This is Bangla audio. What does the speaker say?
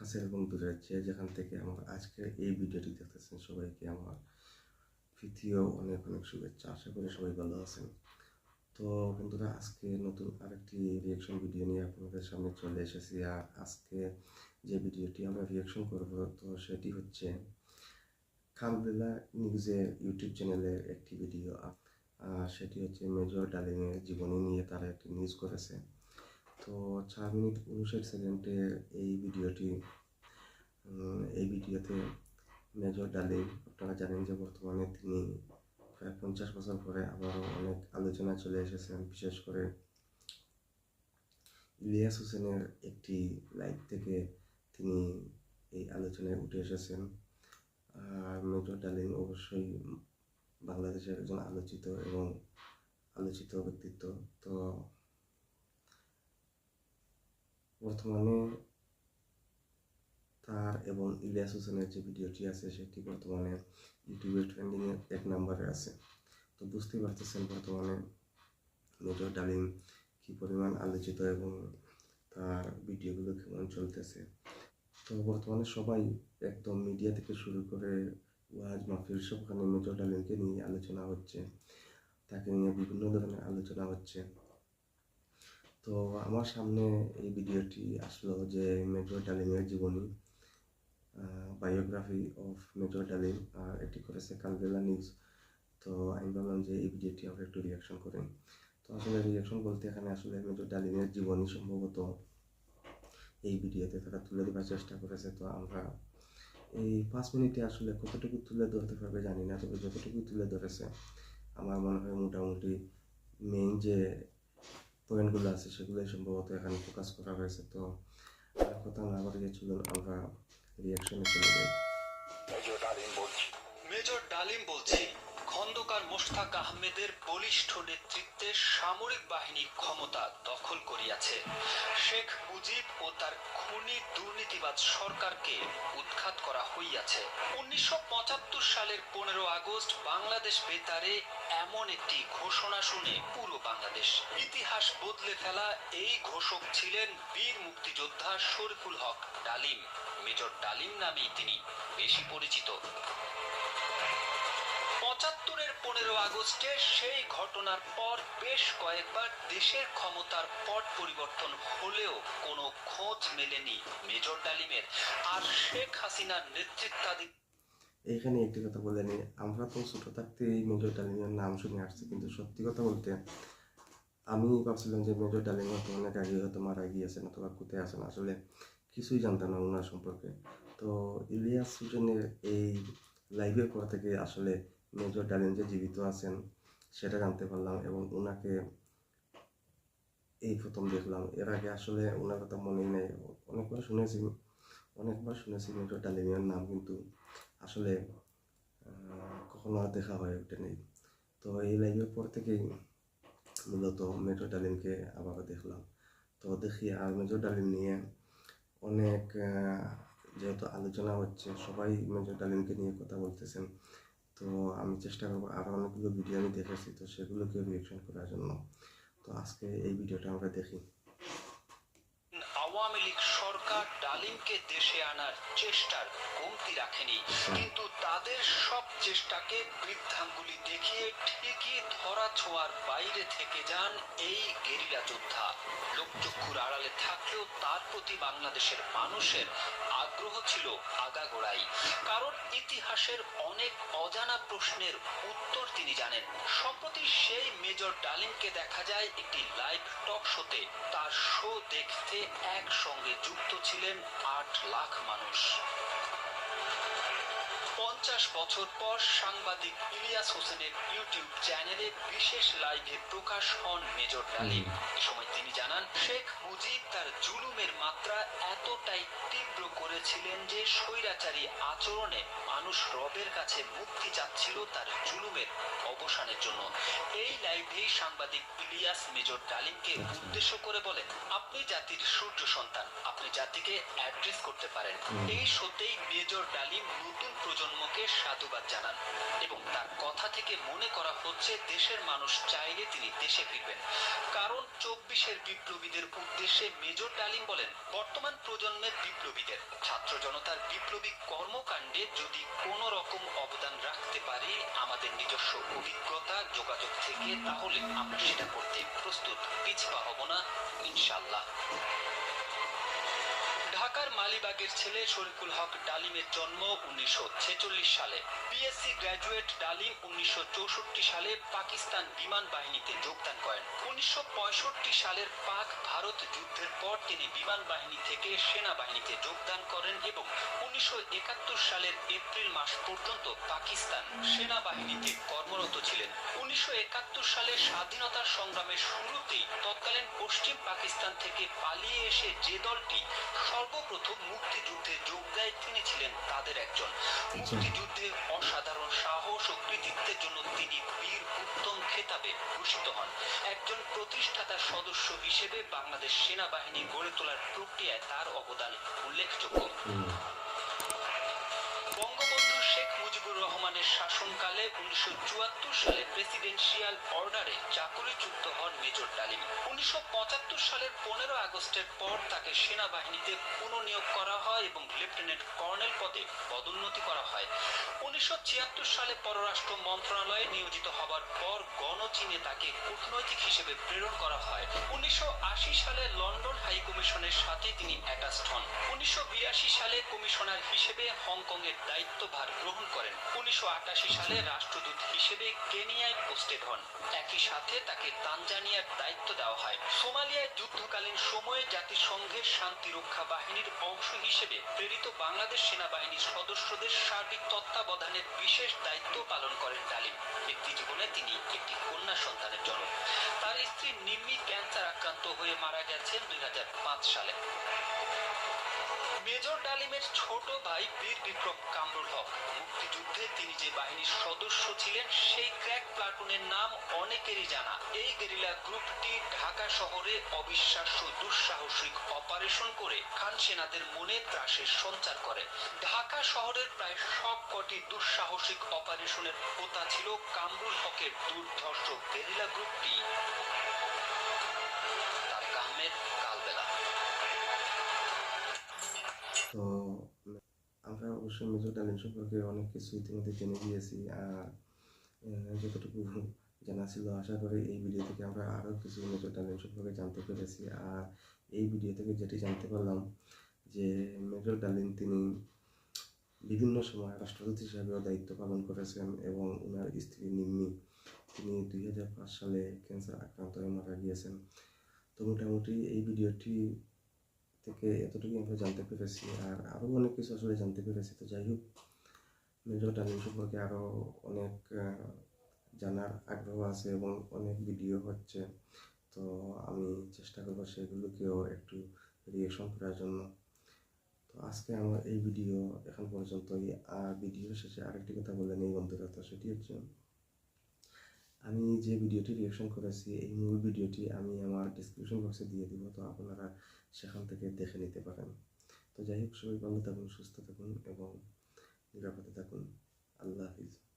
কাছের দূরের যে যেখান থেকে আমার আজকের এই ভিডিওটি দেখতেছেন সবাইকে আমার তৃতীয় অনেক অনেক শুভেচ্ছা। আশা করি সবাই ভালো আছেন। তো বন্ধুরা, আজকে নতুন আরেকটি রিয়াকশন ভিডিও নিয়ে আপনাদের সামনে চলে এসেছি। আর আজকে যে ভিডিওটি আমরা রিয়াকশন করব, তো সেটি হচ্ছে কালবেলা নিউজের ইউটিউব চ্যানেলের একটি ভিডিও সেটি হচ্ছে মেজর ডালিমের জীবনী নিয়ে তারা একটি নিউজ করেছে। তো চার মিনিট উনষাট সেকেন্ডের এই ভিডিওটি এই ভিডিওতে মেজর ডালিম আপনারা জানেন যে বর্তমানে তিনি প্রায় পঞ্চাশ বছর পরে আবারও অনেক আলোচনা চলে এসেছেন, বিশেষ করে ইলিয়াস হোসেনের একটি লাইভ থেকে তিনি এই আলোচনায় উঠে এসেছেন। আর মেজর ডালিম অবশ্যই বাংলাদেশের একজন আলোচিত এবং আলোচিত ব্যক্তিত্ব। তো বর্তমানে তার এবং ইলিয়াস হোসেনের যে ভিডিওটি আছে, সেটি বর্তমানে ইউটিউবে ট্রেন্ডিংয়ে এক নম্বরে আছে। তো বুঝতেই পারতেছেন বর্তমানে মেজর ডালিম কী পরিমাণ আলোচিত এবং তার ভিডিওগুলো কেমন চলতেছে। তো বর্তমানে সবাই একদম মিডিয়া থেকে শুরু করে ওয়াজ মাহফিল সবখানে মেজর ডালিমকে নিয়ে আলোচনা হচ্ছে। তাকে নিয়ে বিভিন্ন ধরনের আলোচনা হচ্ছে। তো আমার সামনে এই ভিডিওটি আসলো যে মেজর ডালিমের জীবনী বায়োগ্রাফি অফ মেজর ডালিম, আর এটি করেছে কালবেলা নিউজ তো আমি ভাবলাম যে এই ভিডিওটি আমরা একটু রিয়াকশন করি তো আসলে রিয়াকশন বলতে এখানে আসলে মেজর ডালিমের জীবনী সম্ভবত এই ভিডিওতে তারা তুলে দেওয়ার চেষ্টা করেছে। তো আমরা এই পাঁচ মিনিটে আসলে কতটুকু তুলে ধরতে পারবে জানি না, তবে যতটুকু তুলে ধরেছে, আমার মনে হয় মোটামুটি মেইন যে পয়েন্টগুলো আছে সেগুলোই সম্ভবত এখানে ফোকাস করা হয়েছে। তো আর কথা না বাড়িয়ে চলুন, আমরা রিয়াকশনে চলে যাই। মেজর ডালিম বলছি। মেজর ডালিম বলছি। খন্দকার মোশতাক আহমেদের বলিষ্ঠ নেতৃত্বে সামরিক বাহিনী ক্ষমতা দখল করিয়াছে। শেখ মুজিব ও তার খুনি দুর্নীতিবাদ সরকারকে উৎখাত করা হইয়াছে। উনিশশো পঁচাত্তর সালের পনেরো আগস্ট বাংলাদেশ বেতারে এমন একটি ঘোষণা শুনে পুরো বাংলাদেশ ইতিহাস বদলে ফেলা এই ঘোষক ছিলেন বীর মুক্তিযোদ্ধা শরীফুল হক ডালিম। মেজর ডালিম নামেই তিনি বেশি পরিচিত। পঁচাত্তরের পনেরো আগস্টে সেই ঘটনার পর বেশ কয়েকবার দেশের ক্ষমতার পট পরিবর্তন হলেও কোনো খোঁজ মেলেনি মেজর ডালিমের। আর শেখ হাসিনার নেতৃত্বাধীন এখানে একটি কথা বলে নিই। আমরা তো ছোটো থাকতে এই মেজর ডালিমের নাম শুনে আসছি, কিন্তু সত্যি কথা বলতে আমি ভাবছিলাম যে মেজর ডালিম হয়তো অনেক আগে হয়তো মারা গিয়েছেন অথবা কোথায় আছেন। আসলে কিছুই জানতাম না ওনার সম্পর্কে। তো ইলিয়াস হোসেনের এই লাইভের পর থেকে আসলে মেজর ডালিম যে জীবিত আছেন, সেটা জানতে পারলাম এবং ওনাকে এই প্রথম দেখলাম। এর আগে আসলে ওনার কথা মনে নেই। অনেকবার শুনেছি অনেকবার শুনেছি মেজর ডালিমের নাম, কিন্তু আসলে কখনো আর দেখা হয়ে ওঠেনি। তো এই লাইভের পর থেকেই মূলত মেজর ডালিমকে আবারও দেখলাম। তো দেখি আর মেজর ডালিম নিয়ে অনেক যেহেতু আলোচনা হচ্ছে, সবাই মেজর ডালিমকে নিয়ে কথা বলতেছেন। তো আমি চেষ্টা করব আরও অনেকগুলো ভিডিও আমি দেখেছি, তো সেগুলোকে রিয়েকশন করার জন্য। তো আজকে এই ভিডিওটা আমরা দেখি। আওয়ামী লীগ সরকার ডালিমকে দেশে আনার চেষ্টার কমতি রাখেনি। কিন্তু তাদের সব চেষ্টাকে বৃদ্ধাঙ্গুলি দেখিয়ে ঠিকই ধরা ছোঁয়ার বাইরে থেকে যান এই গেরিলা যোদ্ধা। লোকচক্ষুর আড়ালে থাকলেও তার প্রতি বাংলাদেশের মানুষের আগ্রহ ছিল আগাগোড়াই। কারণ ইতিহাসের অনেক অজানা প্রশ্নের উত্তর তিনি জানেন। সম্প্রতি সেই মেজর ডালিমকে দেখা যায় একটি লাইভ টক শোতে। তার শো দেখতে একসঙ্গে যুক্ত ছিলেন আট লাখ মানুষ পঞ্চাশ বছর পর সাংবাদিক ইলিয়াস হোসেনের ইউটিউব চ্যানেলে বিশেষ লাইভে প্রকাশ হন মেজর ডালিম। এ সময় তিনি জানান শেখ মুজিব তার জুলুমের মাত্রা এতটাই তীব্র করেছিলেন যে স্বৈরাচারী আচরণে মানুষ রবের কাছে মুক্তি চাচ্ছিল তার জুলুমের অবসানের জন্য। এই লাইভেই সাংবাদিক ইলিয়াস মেজর ডালিমকে উদ্দেশ্য করে বলেন আপনি জাতির সূর্য সন্তান আপনি জাতিকে অ্যাড্রেস করতে পারেন। এই শোতেই মেজর ডালিম নতুন প্রজন্মকে প্রজন্মকে সাধুবাদ জানান এবং তার কথা থেকে মনে করা হচ্ছে দেশের মানুষ চাইলে তিনি দেশে ফিরবেন। কারণ চব্বিশের বিপ্লবীদের উদ্দেশ্যে মেজর ডালিম বলেন, বর্তমান প্রজন্মের বিপ্লবীদের, ছাত্র জনতার বিপ্লবী কর্মকাণ্ডে যদি কোনো রকম অবদান রাখতে পারি আমাদের নিজস্ব অভিজ্ঞতা যোগাযোগ থেকে, তাহলে আমরা সেটা করতে প্রস্তুত। পিছপা হব না ইনশাল্লাহ মালিবাগের ছেলে শরীফুল হক ডালিমের জন্ম উনিশশো ছেচল্লিশ সালে। বিএসসি গ্র্যাজুয়েট ডালিম উনিশশো সালে পাকিস্তান বিমান বাহিনীতে যোগদান করেন। উনিশশো সালের পাক ভারত যুদ্ধের পর তিনি বিমান বাহিনী থেকে সেনাবাহিনীতে যোগদান করেন এবং উনিশশো একাত্তর সালের এপ্রিল মাস পর্যন্ত পাকিস্তান সেনাবাহিনীতে কর্মরত ছিলেন। উনিশশো একাত্তর সালে স্বাধীনতার সংগ্রামের শুরুতেই তৎকালীন পশ্চিম পাকিস্তান থেকে পালিয়ে এসে যে দলটি সর্বপ্রথম মুক্তিযুদ্ধে যোগ দেয় তিনি ছিলেন তাদের একজন। মুক্তিযুদ্ধে অসাধারণ সাহস ও কৃতিত্বের জন্য তিনি বীর উত্তম খেতাবে ভূষিত হন। একজন প্রতিষ্ঠাতা সদস্য হিসেবে বাংলাদেশ সেনাবাহিনী গড়ে তোলার প্রক্রিয়ায় তার অবদান উল্লেখযোগ্য। মুজিবুর রহমানের শাসনকালে উনিশশো সালে প্রেসিডেন্সিয়াল অর্ডারে চাকরিচ্যুত হন মেজর ডালিম। উনিশশো সালের পনেরো আগস্টের পর তাকে সেনাবাহিনীতে পুনঃনিয়োগ করা হয় এবং লেফটেন্যান্ট কর্নেল পদে পদোন্নতি করা হয়। উনিশশো সালে পররাষ্ট্র মন্ত্রণালয়ে নিয়োজিত হবার পর গণচীনে তাকে কূটনৈতিক হিসেবে প্রেরণ করা হয়। উনিশশো আশি সালে লন্ডন হাই কমিশনের সাথে তিনি অ্যাটাচড হন। উনিশশো বিরাশি সালে কমিশনার হিসেবে হংকংয়ের দায়িত্বভার গ্রহণ করেন। উনিশশো সালে রাষ্ট্রদূত হিসেবে কেনিয়ায় পোস্টেড হন। একই সাথে তাকে তানজানিয়ার দায়িত্ব দেওয়া হয়। সোমালিয়ায় যুদ্ধকালীন সময়ে জাতিসংঘের শান্তিরক্ষা বাহিনীর অংশ হিসেবে প্রেরিত বাংলাদেশ সেনাবাহিনীর সদস্যদের সার্বিক তত্ত্বাবধানের বিশেষ দায়িত্ব পালন করেন ডালিম। ব্যক্তি জীবনে তিনি একটি কন্যা সন্তানের জনক। তার স্ত্রী নিম্মি ক্যান্সার আক্রান্ত হয়ে মারা গেছেন দুই হাজার পাঁচ সালে। মেজর ডালিমের ছোট ভাই বীর বিক্রম কামরুল হক। মুক্তিযুদ্ধে তিনি যে বাহিনীর সদস্য ছিলেন, সেই ক্র্যাক প্লাটুনের নাম অনেকেরই জানা। এই গেরিলা গ্রুপটি ঢাকা শহরে অবিশ্বাস্য দুঃসাহসিক অপারেশন করে খান সেনাদের মনে ত্রাসের সঞ্চার করে। ঢাকা শহরের প্রায় সব কটি দুঃসাহসিক অপারেশনের হোতা ছিল কামরুল হকের দুর্ধর্ষ গেরিলা গ্রুপটি অবশ্যই মেজর ডালিম সম্পর্কে অনেক কিছু ইতিমধ্যে জেনে গিয়েছি। আর যতটুকু জানা ছিল আশা করি এই ভিডিও থেকে আমরা আরও কিছু মেজর ডালিম সম্পর্কে জানতে পেরেছি। আর এই ভিডিও থেকে যেটি জানতে পারলাম যে মেজর ডালিম তিনি বিভিন্ন সময় রাষ্ট্রদূত হিসাবেও দায়িত্ব পালন করেছেন এবং ওনার স্ত্রী নিম্মি, তিনি দুই হাজার পাঁচ সালে ক্যান্সার আক্রান্ত হয়ে মারা গিয়েছেন। তো মোটামুটি এই ভিডিওটি থেকে এতটুকু আমরা জানতে পেরেছি। আর আরও অনেক কিছু আসলে জানতে পেরেছি। তো যাই হোক মেজর ডালিম সম্পর্কে আরও অনেক জানার আগ্রহ আছে এবং অনেক ভিডিও হচ্ছে। তো আমি চেষ্টা করব সেগুলোকেও একটু রিয়েকশন করার জন্য। তো আজকে আমার এই ভিডিও এখন পর্যন্তই। আর ভিডিও শেষে আরেকটি কথা বলে নেই বন্ধুরা। তো সেটি হচ্ছে আমি যে ভিডিওটি রিয়াকশন করেছি, এই মূল ভিডিওটি আমি আমার ডিসক্রিপশন বক্সে দিয়ে দিব, তো আপনারা সেখান থেকে দেখে নিতে পারেন। তো যাই হোক, সবাই ভালো থাকুন, সুস্থ থাকুন এবং নিরাপদে থাকুন। আল্লাহ হাফিজ।